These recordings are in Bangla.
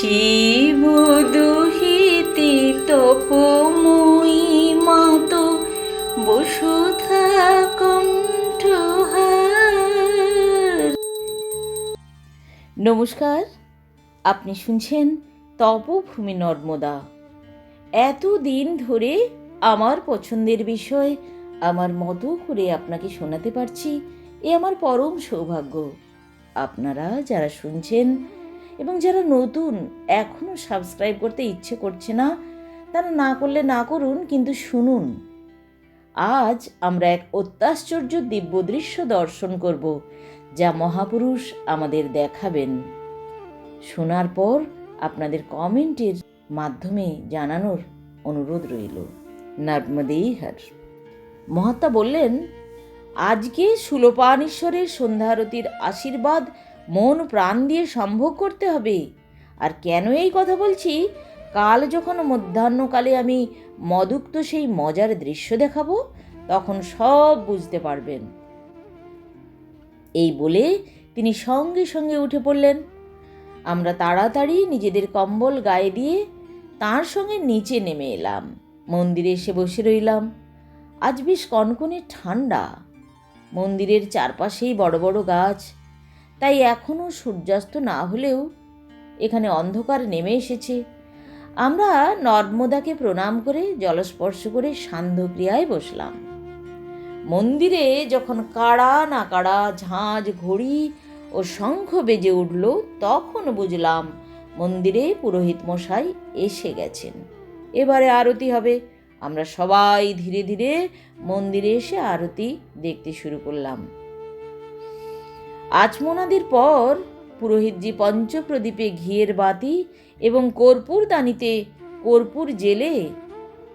শিব দুহিতে তপময়ী মাত, বসুধা কণ্ঠহার নমস্কার, আপনি শুনছেন তপভূমি নর্মদা। এতদিন ধরে আমার পছন্দের বিষয়, আমার মতো করে আপনাকে শোনাতে পারছি, এ আমার পরম সৌভাগ্য। আপনারা যারা শুনছেন এবং যারা নতুন, এখনও সাবস্ক্রাইব করতে ইচ্ছে করছে না, তারা না করলে না করুন, কিন্তু শুনুন। আজ আমরা এক অত্যাশ্চর্য দিব্য দৃশ্য দর্শন করব, যা মহাপুরুষ আমাদের দেখাবেন। শোনার পর আপনাদের কমেন্টের মাধ্যমে জানানোর অনুরোধ রইল। নর্মদেই হর। মহাত্মা বললেন, আজকে সুলোপানেশ্বরের সন্ধ্যারতির আশীর্বাদ মন প্রাণ দিয়ে সম্ভোগ করতে হবে। আর কেন এই কথা বলছি? কাল যখন মধ্যাহ্নকালে আমি মদুক্ত সেই মজার দৃশ্য দেখাবো, তখন সব বুঝতে পারবেন। এই বলে তিনি সঙ্গে সঙ্গে উঠে পড়লেন। আমরা তাড়াতাড়ি নিজেদের কম্বল গায়ে দিয়ে তার সঙ্গে নিচে নেমে এলাম। মন্দিরে এসে বসে রইলাম। আজ বেশ কনকনে ঠান্ডা মন্দিরের চারপাশেই বড় বড় গাছ তাই এখনও সূর্যাস্ত না হলেও এখানে অন্ধকার নেমে এসেছে। আমরা নর্মদাকে প্রণাম করে জলস্পর্শ করে সান্ধ্যক্রিয়ায় বসলাম। মন্দিরে যখন কাড়া না কাড়া ঝাঁঝ ঘড়ি ও শঙ্খ বেজে উঠল, তখন বুঝলাম মন্দিরে পুরোহিত মশাই এসে গেছেন। এবারে আরতি হবে। আমরা সবাই ধীরে ধীরে মন্দিরে এসে আরতি দেখতে শুরু করলাম। আচমনাদির পর পুরোহিতজি পঞ্চপ্রদীপে ঘিয়ের বাতি এবং কর্পূর দানিতে কর্পূর জেলে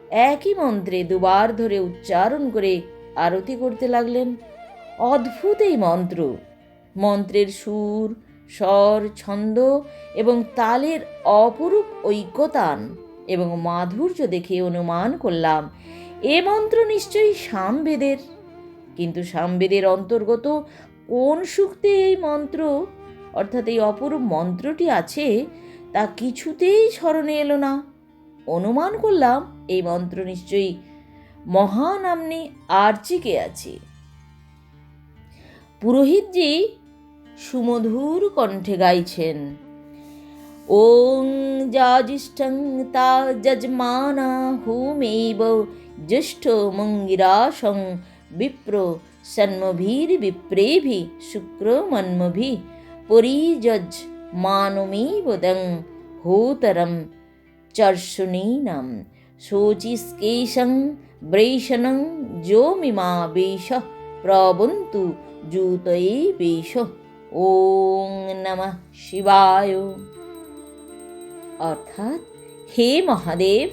একই মন্ত্রে দুবার ধরে উচ্চারণ করে আরতি করতে লাগলেন। অদ্ভুত এই মন্ত্র। মন্ত্রের সুর, স্বর, ছন্দ এবং তালের অপরূপ ঐক্যতান এবং মাধুর্য দেখে অনুমান করলাম, এ মন্ত্র নিশ্চয়ই সামবেদের। কিন্তু সামবেদের অন্তর্গত কোন সূক্তে এই মন্ত্র, অর্থাৎ এই অপরূপ মন্ত্রটি আছে, তা কিছুতেই স্মরণে এলো না। অনুমান করলাম, এই মন্ত্র নিশ্চয়ই মহানাম্নী আর্চিকে আছে। পুরোহিতজি সুমধুর কণ্ঠে গাইছেন, ওং যাজিষ্ঠং তা যজমানা হুমেব জ্যেষ্ঠ মঙ্গিরাসং বিপ্র সন্মভীর বিপ্রেভি শুক্রমন্মভি পরিযজ মানমেবদং হোতরম চর্ষুনীনম শোচিস্কেশং ব্রৈশনং যোমিমা বেশ প্রবন্তু জুতয়ে বেশ। ওং নমঃ শিবায়। অর্থাৎ হে মহাদেব,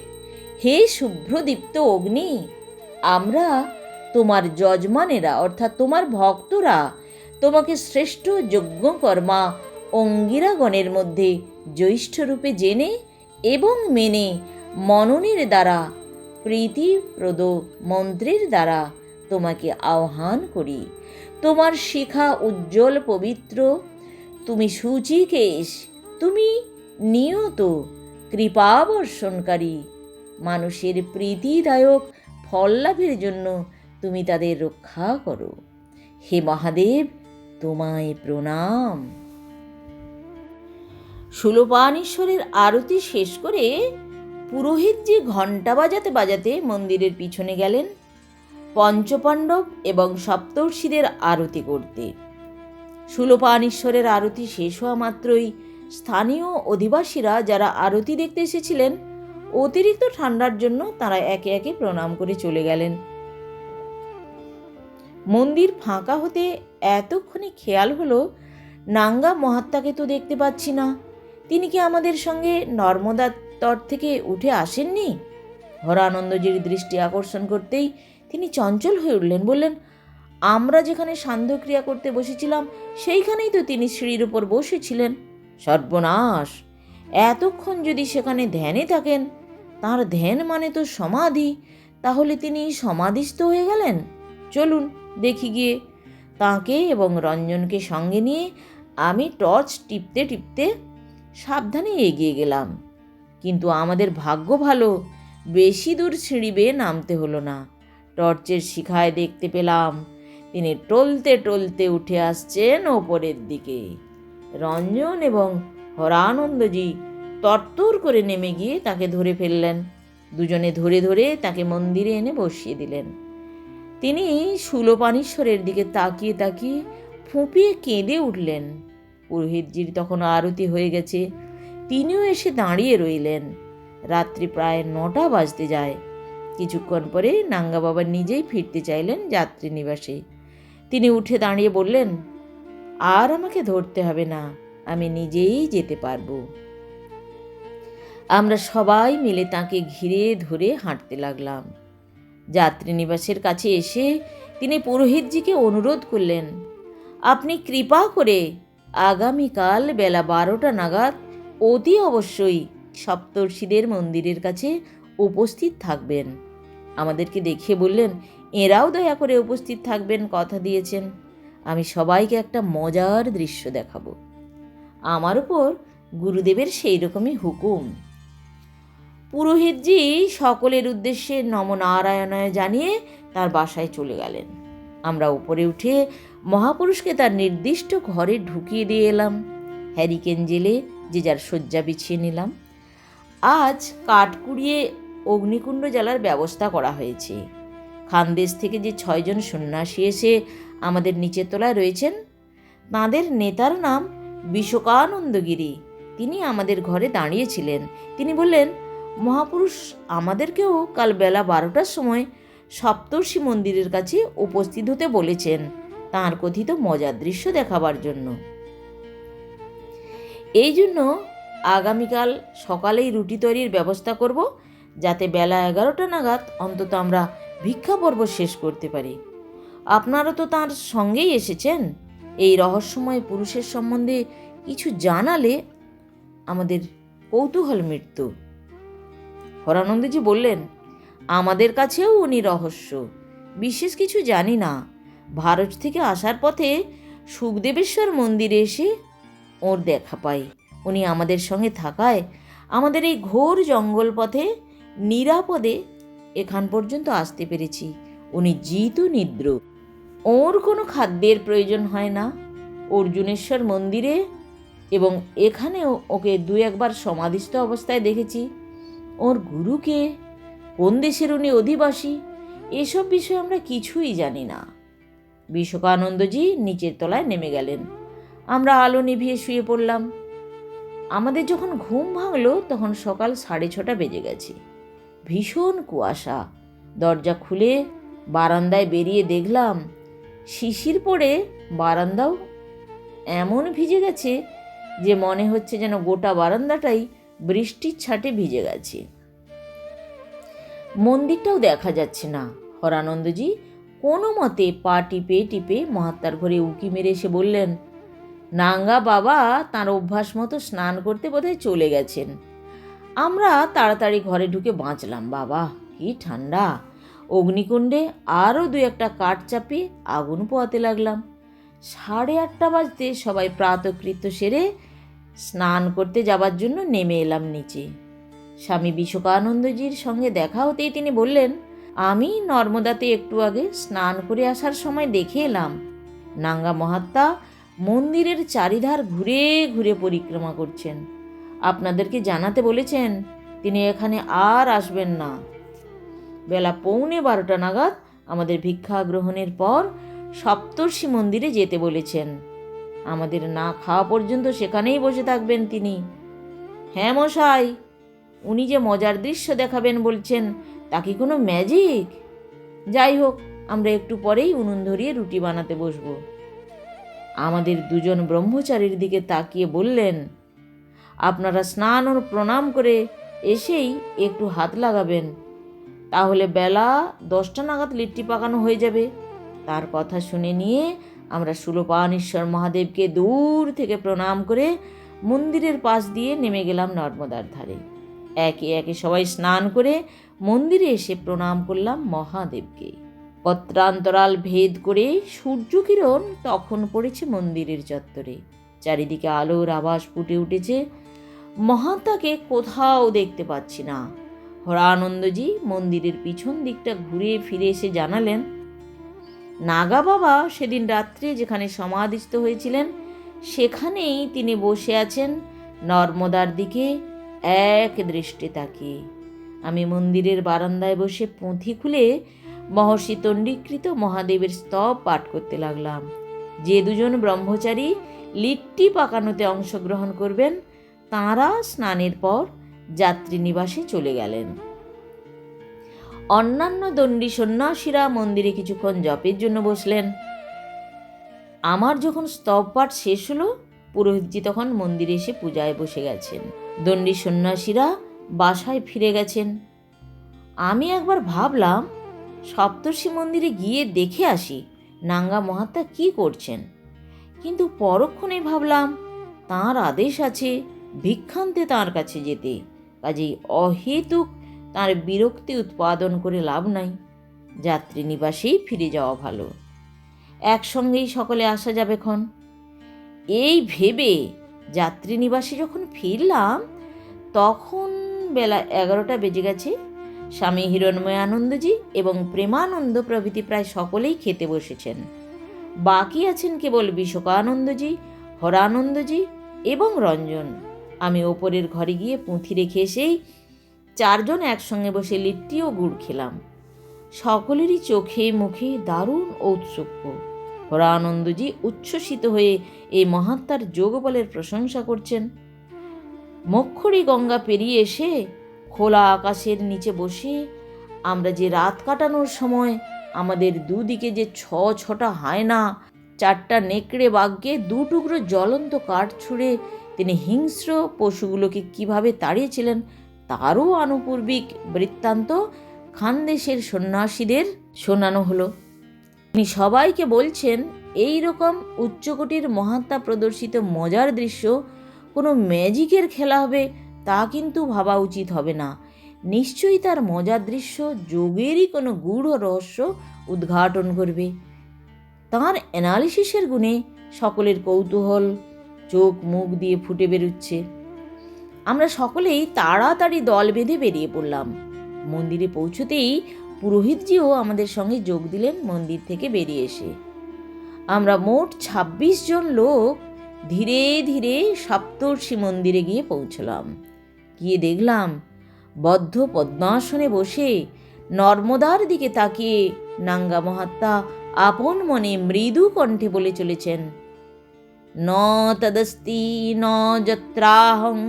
হে শুভ্রদীপ্ত অগ্নি, আমরা তোমার যজমানেরা, অর্থাৎ তোমার ভক্তরা, তোমাকে শ্রেষ্ঠ যজ্ঞকর্মা অঙ্গিরাগণের মধ্যে জ্যৈষ্ঠ রূপে জেনে এবং মেনে মননের দ্বারা, প্রীতিপ্রদ মন্ত্রের দ্বারা তোমাকে আহ্বান করি। তোমার শিখা উজ্জ্বল পবিত্র, তুমি সুচিকেশ, তুমি নিয়ত, কৃপাবর্ষণকারী, মানুষের প্রীতিদায়ক ফল লাভের জন্য তুমি তাদের রক্ষা করো। হে মহাদেব, তোমায় প্রণাম। সুলোপানেশ্বরের আরতি শেষ করে পুরোহিত যে ঘণ্টা বাজাতে বাজাতে মন্দিরের পিছনে গেলেন, পঞ্চপাণ্ডব এবং সপ্তর্ষিদের আরতি করতে। সুলোপানেশ্বরের আরতি শেষ হওয়া মাত্রই স্থানীয় অধিবাসীরা যারা আরতি দেখতে এসেছিলেন, অতিরিক্ত ঠান্ডার জন্য তারা একে একে প্রণাম করে চলে গেলেন। মন্দির ফাঁকা হতে এতক্ষণে খেয়াল হলো, নাঙ্গা মহাত্মাকে তো দেখতে পাচ্ছি না। তিনি কি আমাদের সঙ্গে নর্মদার তট থেকে উঠে আসেননি? হরানন্দজির দৃষ্টি আকর্ষণ করতেই তিনি চঞ্চল হয়ে উঠলেন, বললেন, আমরা যেখানে সান্ধ্যক্রিয়া করতে বসেছিলাম, সেইখানেই তো তিনি সিঁড়ির উপর বসেছিলেন। সর্বনাশ! এতক্ষণ যদি সেখানে ধ্যানে থাকেন, তার ধ্যান মানে তো সমাধি। তাহলে তিনি সমাধিস্থ হয়ে গেলেন। চলুন দেখি গিয়ে। তাকে এবং রঞ্জনকে সঙ্গে নিয়ে আমি টর্চ টিপতে টিপতে সাবধানে এগিয়ে গেলাম। কিন্তু আমাদের ভাগ্য ভালো, বেশি দূর সিঁড়ি বেয়ে নামতে হলো না। টর্চের শিখায় দেখতে পেলাম, তিনি টলতে টলতে উঠে আসছেন ওপরের দিকে। রঞ্জন এবং হরানন্দজি তরতর করে নেমে গিয়ে তাকে ধরে ফেললেন। দুজনে ধরে ধরে তাকে মন্দিরে এনে বসিয়ে দিলেন। তিনি সুলোপানীশ্বরের দিকে তাকিয়ে তাকিয়ে ফুঁপিয়ে কেঁদে উঠলেন। পুরোহিতজির তখন আরতি হয়ে গেছে। তিনিও এসে দাঁড়িয়ে রইলেন। রাত্রি প্রায় নটা বাজতে যায়। কিছুক্ষণ পরে নাঙ্গা বাবা নিজেই ফিরতে চাইলেন যাত্রী নিবাসে। তিনি উঠে দাঁড়িয়ে বললেন, আর আমাকে ধরতে হবে না, আমি নিজেই যেতে পারব। আমরা সবাই মিলে তাকে ঘিরে ধরে হাঁটতে লাগলাম। যাত্রী নিবাসের কাছে এসে তিনি পুরোহিতজিকে অনুরোধ করলেন, আপনি কৃপা করে আগামীকাল বেলা বারোটা নাগাদ অতি অবশ্যই সপ্তর্ষিদের মন্দিরের কাছে উপস্থিত থাকবেন। আমাদেরকে দেখে বললেন, এরাও দয়া করে উপস্থিত থাকবেন, কথা দিয়েছেন। আমি সবাইকে একটা মজার দৃশ্য দেখাবো। আমার উপর গুরুদেবের সেই রকমই হুকুম। পুরোহিতজি সকলের উদ্দেশ্যে নমনারায়ণায় জানিয়ে তার বাসায় চলে গেলেন। আমরা উপরে উঠে মহাপুরুষকে তার নির্দিষ্ট ঘরে ঢুকিয়ে দিয়ে এলাম। হ্যারিকেন জেলে যে যার শয্যা বিছিয়ে নিলাম। আজ কাঠ কুড়িয়ে অগ্নিকুণ্ড জ্বালার ব্যবস্থা করা হয়েছে। খানদেশ থেকে যে ছয়জন সন্ন্যাসী এসে আমাদের নিচের তলায় রয়েছেন, তাঁদের নেতার নাম বিশ্বকানন্দগিরি তিনি আমাদের ঘরে দাঁড়িয়েছিলেন। তিনি বললেন মহাপুরুষ আমাদেরকেও কাল বেলা বারোটার সময় সপ্তর্ষি মন্দিরের কাছে উপস্থিত হতে বলেছেন তাঁর কথিত মজার দৃশ্য দেখাবার জন্য। এই জন্য আগামীকাল সকালেই রুটি তৈরির ব্যবস্থা করব, যাতে বেলা এগারোটা নাগাদ অন্তত আমরা ভিক্ষা পর্ব শেষ করতে পারি। আপনারা তো তার সঙ্গেই এসেছেন। এই রহস্যময় পুরুষের সম্বন্ধে কিছু জানালে আমাদের কৌতূহল মৃত্যু হরানন্দজি বললেন, আমাদের কাছেও উনি রহস্য। বিশেষ কিছু জানি না। ভারত থেকে আসার পথে সুখদেবেশ্বর মন্দিরে এসে ওর দেখা পাই। উনি আমাদের সঙ্গে থাকায় আমাদের এই ঘোর জঙ্গল পথে নিরাপদে এখান পর্যন্ত আসতে পেরেছি। উনি জিত নিদ্র ওর কোনো খাদ্যের প্রয়োজন হয় না। অর্জুনেশ্বর মন্দিরে এবং এখানেও ওকে দু একবার সমাধিস্থ অবস্থায় দেখেছি। ওর গুরুকে? কোন দেশের উনি অধিবাসী? এসব বিষয়ে আমরা কিছুই জানি না। বিশ্বকানন্দজি নিচের তলায় নেমে গেলেন। আমরা আলো নিভিয়ে শুয়ে পড়লাম। আমাদের যখন ঘুম ভাঙলো, তখন সকাল সাড়ে ছটা বেজে গেছে। ভীষণ কুয়াশা। দরজা খুলে বারান্দায় বেরিয়ে দেখলাম, শিশির পড়ে বারান্দাও এমন ভিজে গেছে যে মনে হচ্ছে যেন গোটা বারান্দাটাই বৃষ্টির ছাটে ভিজে গেছে। মন্দিরটাও দেখা যাচ্ছে না। হরানন্দজি কোনো মতে পা টিপে টিপে মহাত্মার ঘরে উকি মেরে এসে বললেন, নাঙ্গা বাবা তার অভ্যাস মতো স্নান করতে বোধহয় চলে গেছেন। আমরা তাড়াতাড়ি ঘরে ঢুকে বাঁচলাম বাবা, কি ঠান্ডা। অগ্নিকুণ্ডে আরও দু একটা কাঠ চাপিয়ে আগুন পোয়াতে লাগলাম। সাড়ে আটটা বাজতে সবাই প্রাতকৃত্য সেরে স্নান করতে যাবার জন্য নেমে এলাম নিচে। স্বামী বিশ্বকানন্দজির সঙ্গে দেখা হতেই তিনি বললেন, আমি নর্মদাতে একটু আগে স্নান করে আসার সময় দেখে এলাম। নাঙ্গা মহাত্মা মন্দিরের চারিধার ঘুরে ঘুরে পরিক্রমা করছেন। আপনাদেরকে জানাতে বলেছেন, তিনি এখানে আর আসবেন না। বেলা পৌনে বারোটা নাগাদ আমাদের ভিক্ষা গ্রহণের পর সপ্তর্ষি মন্দিরে যেতে বলেছেন। আমাদের না খাওয়া পর্যন্ত সেখানেই বসে থাকবেন তিনি। হ্যাঁ মশাই, উনি যে মজার দৃশ্য দেখাবেন বলছেন, তা কি কোনো ম্যাজিক? যাই হোক, আমরা একটু পরেই উনুন ধরিয়ে রুটি বানাতে বসবো। আমাদের দুজন ব্রহ্মচারীর দিকে তাকিয়ে বললেন, আপনারা স্নান ও প্রণাম করে এসেই একটু হাত লাগাবেন, তাহলে বেলা দশটা নাগাদ লিট্টি পাকানো হয়ে যাবে। তার কথা শুনে নিয়ে আমরা সুলোপানেশ্বর মহাদেবকে দূর থেকে প্রণাম করে মন্দিরের পাশ দিয়ে নেমে গেলাম নর্মদার ধারে। একে একে সবাই স্নান করে মন্দিরে এসে প্রণাম করলাম মহাদেবকে। পত্রান্তরাল ভেদ করে সূর্যকিরণ তখন পড়েছে মন্দিরের চত্বরে। চারিদিকে আলোর আভাস ফুটে উঠেছে। মহাত্মাকে কোথাও দেখতে পাচ্ছি না। হরানন্দজি মন্দিরের পিছন দিকটা ঘুরে ফিরে এসে জানালেন নাগা বাবা সেদিন রাত্রে যেখানে সমাধিস্থ হয়েছিলেন, সেখানেই তিনি বসে আছেন নর্মদার দিকে এক দৃষ্টি তাকিয়ে। আমি মন্দিরের বারান্দায় বসে পুঁথি খুলে মহর্ষি তণ্ডীকৃত মহাদেবের স্তব পাঠ করতে লাগলাম। যে দুজন ব্রহ্মচারী লিট্টি পাকানোতে অংশগ্রহণ করবেন, তাঁরা স্নানের পর যাত্রী নিবাসে চলে গেলেন। অন্যান্য দণ্ডী সন্ন্যাসীরা মন্দিরে কিছুক্ষণ জপের জন্য বসলেন। আমার যখন স্তব পাঠ শেষ হলো, পুরোহিতজি তখন মন্দিরে এসে পূজায় বসে গেছেন। দণ্ডী সন্ন্যাসীরা বাসায় ফিরে গেছেন। আমি একবার ভাবলাম, সপ্তর্ষি মন্দিরে গিয়ে দেখে আসি নাঙ্গা মহাত্মা কি করছেন। কিন্তু পরক্ষণে ভাবলাম, তার আদেশ আছে ভিক্ষান্তে তার কাছে যেতে। কাজেই অহেতুক তার বিরক্তি উৎপাদন করে লাভ নাই। যাত্রী নিবাসেই ফিরে যাওয়া ভালো। একসঙ্গেই সকলে আসা যাবে ক্ষণ। এই ভেবে যাত্রী নিবাসে যখন ফিরলাম, তখন বেলা এগারোটা বেজে গেছে। স্বামী হিরণময় আনন্দজি এবং প্রেমানন্দ প্রভৃতি প্রায় সকলেই খেতে বসেছেন। বাকি আছেন কেবল বিশোকানন্দজি, হরানন্দজি এবং রঞ্জন। আমি ওপরের ঘরে গিয়ে পুঁথি রেখে এসেই চারজন একসঙ্গে বসে লিট্টি ও গুড় খেলাম। সকলেরই চোখে মুখে দারুণ ঔৎসুক্য। হরানন্দজি উচ্ছ্বসিত হয়ে এই মহাত্মার যোগবলের প্রশংসা করছেন। মক্ষরী গঙ্গা পেরিয়ে এসে খোলা আকাশের নিচে বসে আমরা যে রাত কাটানোর সময় আমাদের দুদিকে যে ছ ছটা হায়না, চারটা নেকড়ে বাঘকে দু টুকরো জ্বলন্ত কাঠ ছুঁড়ে তিনি হিংস্র পশুগুলোকে কীভাবে তাড়িয়েছিলেন তারও আনুপূর্বিক বৃত্তান্ত খানদেশের সন্ন্যাসীদের শোনানো হলো। তিনি সবাইকে বলছেন, এই রকম উচ্চকোটির মহাত্মা প্রদর্শিত মজার দৃশ্য কোনো ম্যাজিকের খেলা হবে তা কিন্তু ভাবা উচিত হবে না। নিশ্চয়ই তার মজার দৃশ্য যোগেরই কোনো গূঢ় রহস্য উদ্ঘাটন করবে। তার অ্যানালিসিসের গুণে সকলের কৌতূহল চোখ মুখ দিয়ে ফুটে বেরুচ্ছে। আমরা সকলেই তাড়াতাড়ি দল বেঁধে বেরিয়ে পড়লাম। মন্দিরে পৌঁছতেই পুরোহিতজিও আমাদের সঙ্গে যোগ দিলেন মন্দির থেকে বেরিয়ে এসে। আমরা মোট ২৬ জন লোক ধীরে ধীরে সপ্তর্ষি মন্দিরে গিয়ে পৌঁছলাম। গিয়ে দেখলাম বদ্ধ পদ্মাসনে বসে নর্মদার দিকে তাকিয়ে নাঙ্গা মহাত্মা আপন মনে মৃদু কণ্ঠে বলে চলেছেন ন তদস্তি ন যত্রাহং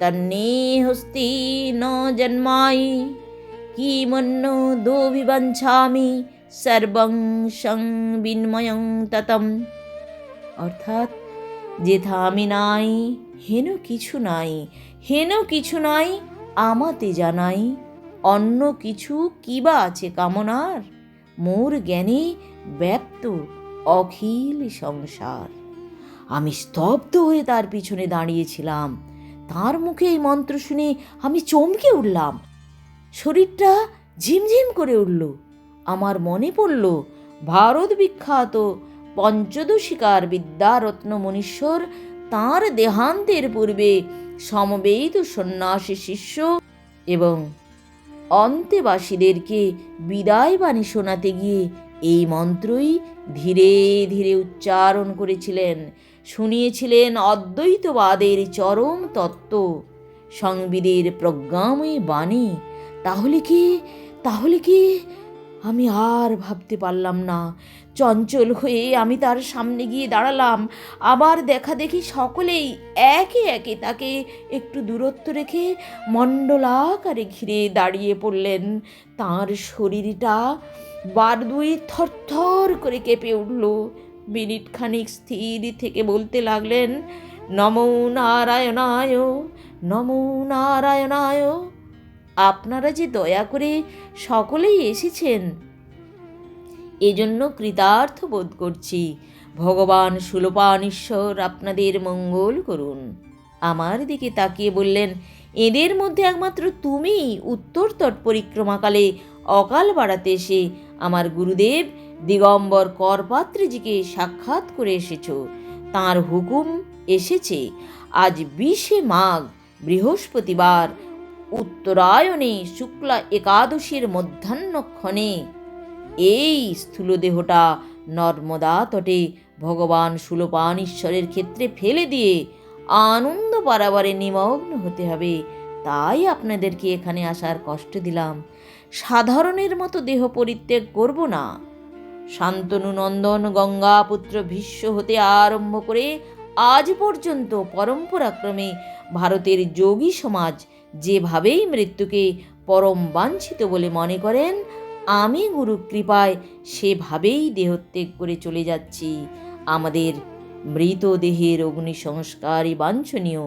তন্নেহস্তি ন জন্মাই কিমন্ন দোভিবঞ্ছামি সর্বং সং বিন্ময়ং ততম অর্থাৎ যেথা আমি নাই হেন কিছু নাই হেন কিছু নাই আমাতে জানাই অন্য কিছু কিবা আছে কামনার মোর জ্ঞানে ব্যপ্ত অখিল সংসার আমি স্তব্ধ হয়ে তার পিছনে দাঁড়িয়েছিলাম। তার মুখে এই মন্ত্র শুনে আমি চমকে উঠলাম। শরীরটা ঝিমঝিম করে উঠল। আমার মনে পড়ল, ভারত বিখ্যাত পঞ্চদশিকার বিদ্যারত্ন মনীশ্বর তাঁর দেহান্তের পূর্বে সমবেত সন্ন্যাসী শিষ্য এবং অন্তেবাসীদেরকে বিদায় বাণী শোনাতে গিয়ে এই মন্ত্রই ধীরে ধীরে উচ্চারণ করেছিলেন। শুনিয়েছিলেন অদ্বৈতবাদের চরম তত্ত্ব। সংবিদের প্রজ্ঞাময় বাণী, তাহলে কি তাহলে কি? আমি আর ভাবতে পারলাম না। চঞ্চল হয়ে আমি তার সামনে গিয়ে দাঁড়ালাম। আবার দেখা দেখি সকলেই একে একে তাকে একটু দূরত্ব রেখে মণ্ডলাকারে ঘিরে দাঁড়িয়ে পড়লেন। তার শরীরটা বার দুই থরথর করে কেঁপে উঠল। মিনিট খানিক স্থির থেকে বলতে লাগলেন, নমো নারায়ণায় নমো নারায়ণায়, আপনারা যে দয়া করে সকলেই এসেছেন, এজন্য কৃতার্থ বোধ করছি। ভগবান সুলোপানীশ্বর আপনাদের মঙ্গল করুন। আমার দিকে তাকিয়ে বললেন, এদের মধ্যে একমাত্র তুমি উত্তর তট পরিক্রমাকালে অকাল বাড়াতে এসে আমার গুরুদেব দিগম্বর করপাত্রীজিকে সাক্ষাৎ করে এসেছ। তার হুকুম এসেছে, আজ বিশে মাঘ, বৃহস্পতিবার, উত্তরায়ণে শুক্লা একাদশীর মধ্যাহ্নক্ষণে। এই স্থূলদেহটা নর্মদা তটে ভগবান সুলপান ঈশ্বরের ক্ষেত্রে ফেলে দিয়ে আনন্দ পারাবারে নিমগ্ন হতে হবে। তাই আপনাদেরকে এখানে আসার কষ্ট দিলাম। সাধারণের মতো দেহ পরিত্যাগ করব না। শান্তনু নন্দন গঙ্গাপুত্র ভীষ্ম হতে আরম্ভ করে আজ পর্যন্ত পরম্পরাক্রমে ভারতের যোগী সমাজ যেভাবেই মৃত্যুকে পরম বাঞ্ছিত বলে মনে করেন, আমি গুরু কৃপায় সেভাবেই দেহত্যাগ করে চলে যাচ্ছি। আমাদের মৃতদেহের অগ্নি সংস্কারই বাঞ্ছনীয়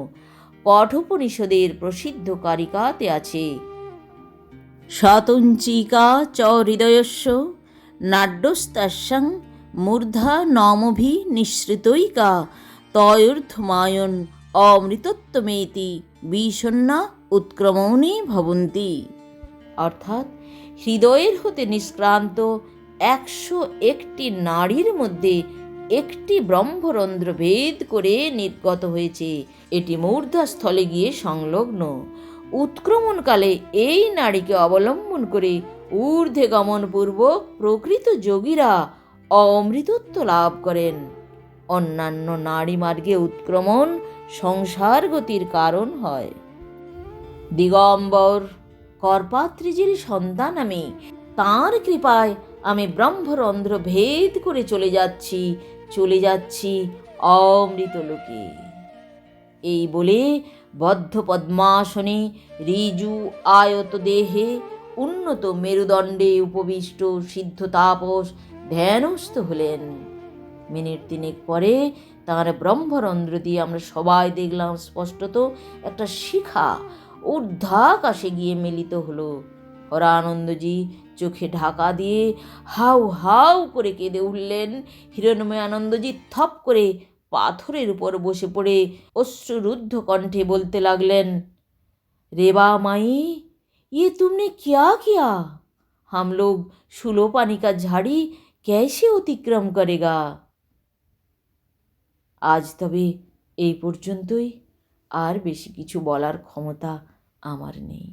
কঠোপনিষদের প্রসিদ্ধ কারিকাতে আছে শতঞ্চিকা চ হৃদয়স্য নাড্যস্তাস্যাং মূর্ধা নমভি নিঃসৃতৈকা তয়ূর্ধমায়ন অমৃতত্বমেতি বিষণ্ণা উৎক্রমণে ভবন্তি। অর্থাৎ হৃদয়ের হতে নিষ্ক্রান্ত একশো একটি নারীর মধ্যে একটি ব্রহ্মরন্ধ্র ভেদ করে নির্গত হয়েছে। এটি মূর্ধাস্থলে গিয়ে সংলগ্ন। উৎক্রমণকালে এই নারীকে অবলম্বন করে ঊর্ধ্বে গমনপূর্বক প্রকৃত যোগীরা অমৃতত্ব লাভ করেন। অন্যান্য নারী মার্গে উৎক্রমণ সংসার গতির কারণ হয়। দিগম্বর করপাত্রিজির সন্তান আমি, তাঁর কৃপায় আমি ব্রহ্মরন্ধ্র ভেদ করে চলে যাচ্ছি চলে যাচ্ছি অমৃত লোকে। এই বলে বদ্ধ পদ্মাসনে ঋজু আয়ত দেহে উন্নত মেরুদণ্ডে উপবিষ্ট সিদ্ধ তাপস ধ্যানস্থ হলেন। মিনিট তিনেক পরে তাঁর ব্রহ্মরন্ধ্র দিয়ে আমরা সবাই দেখলাম স্পষ্টত একটা শিখা ঊর্ধ্বাকাশে গিয়ে মিলিত হলো। হরানন্দজি চোখে ঢাকা দিয়ে হাউ হাউ করে কেঁদে উঠলেন। হিরণময় আনন্দজি থপ করে পাথরের উপর বসে পড়ে অশ্রুরুদ্ধ কণ্ঠে বলতে লাগলেন रेबा माई ये तुमने क्या किया हम लोग सुलो पानी का झाड़ी कैसे অতিক্রম করেগা আজ তবে এই পর্যন্তই আর বেশি কিছু বলার ক্ষমতা আমার নেই